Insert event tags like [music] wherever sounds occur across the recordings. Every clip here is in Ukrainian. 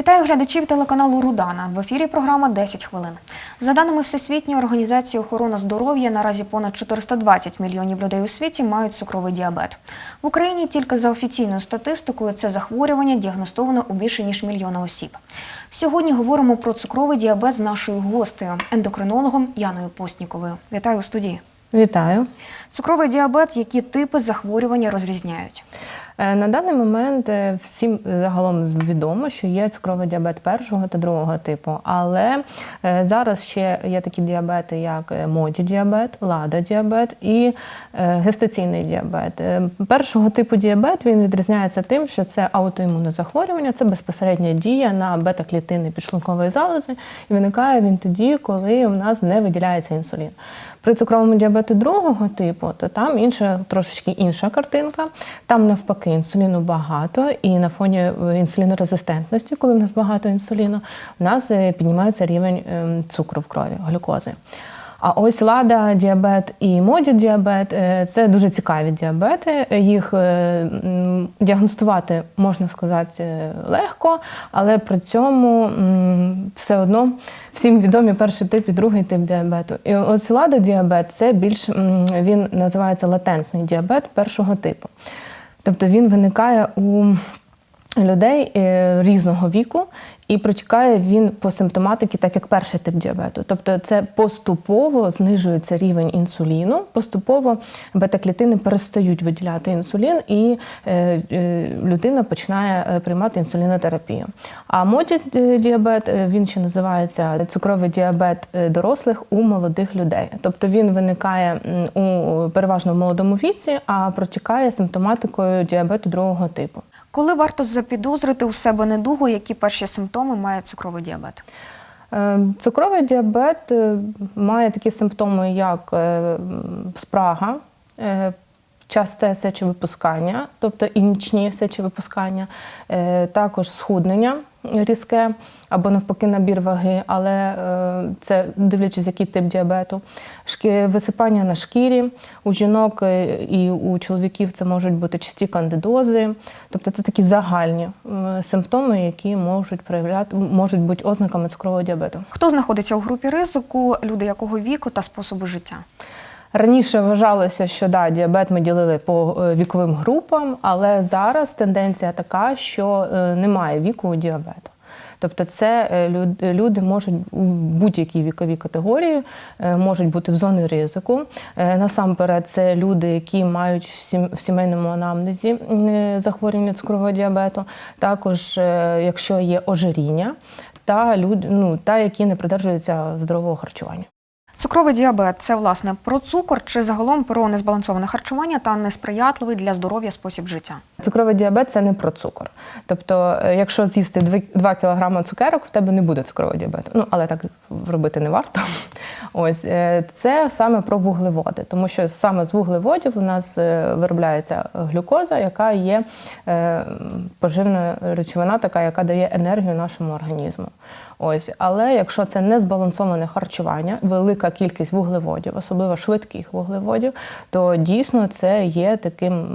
Вітаю глядачів телеканалу Рудана. В ефірі програма «10 хвилин. За даними Всесвітньої організації охорони здоров'я, наразі понад 420 мільйонів людей у світі мають цукровий діабет. В Україні тільки за офіційною статистикою це захворювання діагностовано у більше ніж мільйона осіб. Сьогодні говоримо про цукровий діабет з нашою гостею, ендокринологом Яною Постніковою. Вітаю у студії. Вітаю. Цукровий діабет, які типи захворювання розрізняють? Е, На даний момент е, всім загалом відомо, що є цукровий діабет першого та другого типу. Але е, зараз ще є такі діабети, як моді діабет, лада діабет і гестаційний діабет. Першого типу діабет він відрізняється тим, що це аутоімунне захворювання, це безпосередня дія на бета-клітини підшлункової залози, і виникає він тоді, коли у нас не виділяється інсулін. При цукровому діабету другого типу, то там інша трошечки інша картинка. Там навпаки інсуліну багато, і на фоні е, інсулінорезистентності, коли в нас багато інсуліну, в нас е, піднімається рівень ем, цукру в крові, глюкози. А ось лада діабет і моді діабет е, це дуже цікаві діабети. Їх е, діагностувати можна сказати легко, але при цьому все одно всім відомі перший тип і другий тип діабету. І ось лада діабет це більш він називається латентний діабет першого типу. Тобто він виникає у людей е, різного віку, і протікає він по симптоматиці, так як перший тип діабету. Тобто, це поступово знижується рівень інсуліну, поступово бета-клітини перестають виділяти інсулін, і е, е, людина починає е, приймати інсулінотерапію. А моді діабет він ще називається цукровий діабет дорослих у молодих людей. Тобто він виникає у переважно в молодому віці, а протікає симптоматикою діабету другого типу. Коли варто запідозрити у себе недугу, які перші симптоми має цукровий діабет? Е, Цукровий діабет е, має такі симптоми, як е, спрага, часте сечовипускання, тобто і нічні сечовипускання, також схуднення різке або навпаки набір ваги, але е, це дивлячись, який тип діабету, висипання на шкірі. У жінок е, і у чоловіків це можуть бути часті кандидози. Тобто це такі загальні симптоми, які можуть проявляти, можуть бути ознаками цукрового діабету. Хто знаходиться у групі ризику, люди якого віку та способу життя? Раніше вважалося, що да, діабет ми ділили по е, віковим групам, але зараз тенденція така, що е, немає віку у діабету. Тобто, це е, люди можуть у будь-якій віковій категорії можуть бути в зоні ризику. Насамперед, це люди, які мають в сімейному анамнезі захворювання цукрового діабету. Також, якщо є ожиріння, та люди, ну та які не придержуються здорового харчування. Цукровий діабет це власне про цукор чи загалом про незбалансоване харчування та несприятливий для здоров'я спосіб життя. Цукровий діабет це не про цукор. Тобто, е, якщо з'їсти 2 кг цукерок, в тебе не буде цукрового діабету. Ну, але так робити не варто. [laughs] Ось е, це саме про вуглеводи, тому що саме з вуглеводів у нас е, виробляється глюкоза, яка є поживна речовина, така, яка дає енергію нашому організму. Ось, але якщо це не збалансоване харчування, велика кількість вуглеводів, особливо швидких вуглеводів, то дійсно це є таким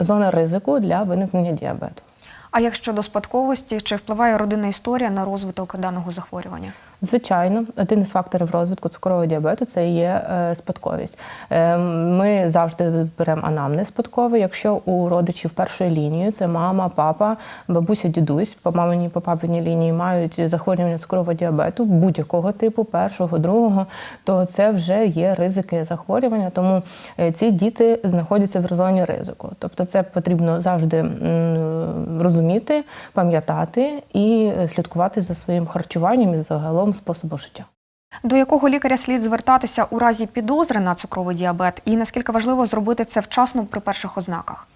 зона ризику для виникнення діабету. А як щодо спадковості, чи впливає родинна історія на розвиток даного захворювання? Звичайно, один із факторів розвитку цукрового діабету це є е, спадковість. Е, Ми завжди беремо анамнез спадковий. Якщо у родичів першої лінії це мама, папа, бабуся, дідусь, по маминій, по папиній лінії мають захворювання цукрового діабету будь-якого типу, першого, другого, то це вже є ризики захворювання. Тому е, ці діти знаходяться в зоні ризику. Тобто, це потрібно завжди розуміти, пам'ятати і е, слідкувати за своїм харчуванням і загалом способом життя. До якого лікаря слід звертатися у разі підозри на цукровий діабет, і наскільки важливо зробити це вчасно при перших ознаках?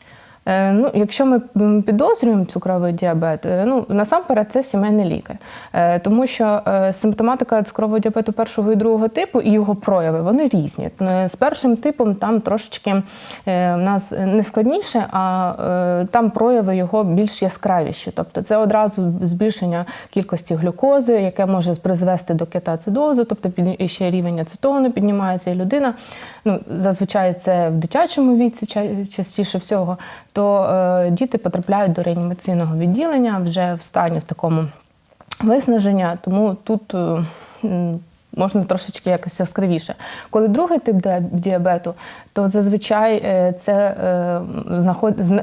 Е, Ну, якщо ми підозрюємо цукровий діабет, е, ну насамперед це сімейний лікар, Е, тому що симптоматика цукрового діабету першого і другого типу і його прояви вони різні. З першим типом там трошечки в нас не складніше, а там прояви його більш яскравіші. Тобто це одразу збільшення кількості глюкози, яке може призвести до кетоацидозу, тобто ще рівень ацетону піднімається, і людина ну зазвичай це в дитячому віці частіше всього, то е, діти потрапляють до реанімаційного відділення вже в стані в такому. виснаження, тому тут е, можна трошечки якось яскравіше. Коли другий тип діабету, то зазвичай е, це е,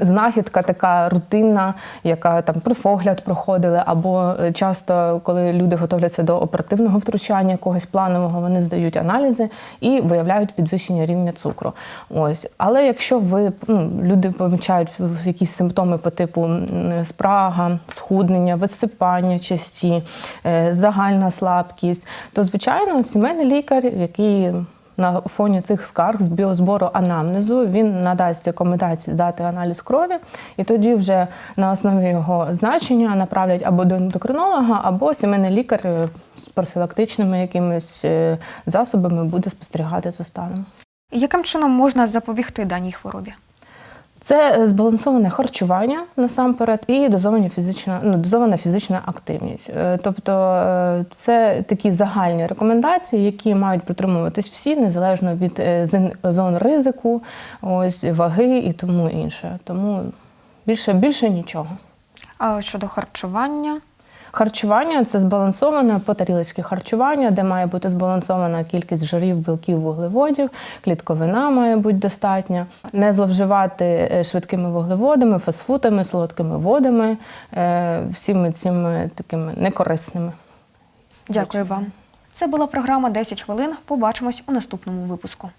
знахідка така рутинна, яка там профогляд проходили, або е, часто, коли люди готовляться до оперативного втручання якогось планового, вони здають аналізи і виявляють підвищення рівня цукру. Ось, але якщо ви ну, люди помічають якісь симптоми по типу спрага, схуднення, висипання часті, загальна слабкість, то звичайно сімейний лікар, який на фоні цих скарг з біозбору анамнезу він надасть рекомендації здати аналіз крові, і тоді вже на основі його значення направлять або до ендокринолога, або сімейний лікар з профілактичними якимись е, засобами буде спостерігати за станом. Яким чином можна запобігти даній хворобі? Це е, збалансоване харчування насамперед і дозована фізична, ну, дозована фізична активність. Е, Тобто е, це такі загальні рекомендації, які мають притримуватись всі, незалежно від зон ризику, ось ваги і тому інше. Тому більше, більше нічого. А щодо харчування? Харчування це збалансоване потарілицьке харчування, де має бути збалансована кількість жирів, білків, вуглеводів, клітковина має бути достатня, не зловживати е, швидкими вуглеводами, фастфудами, солодкими водами, е, всіми цими такими некорисними. Дякую вам. Це була програма «10 хвилин. Побачимось у наступному випуску.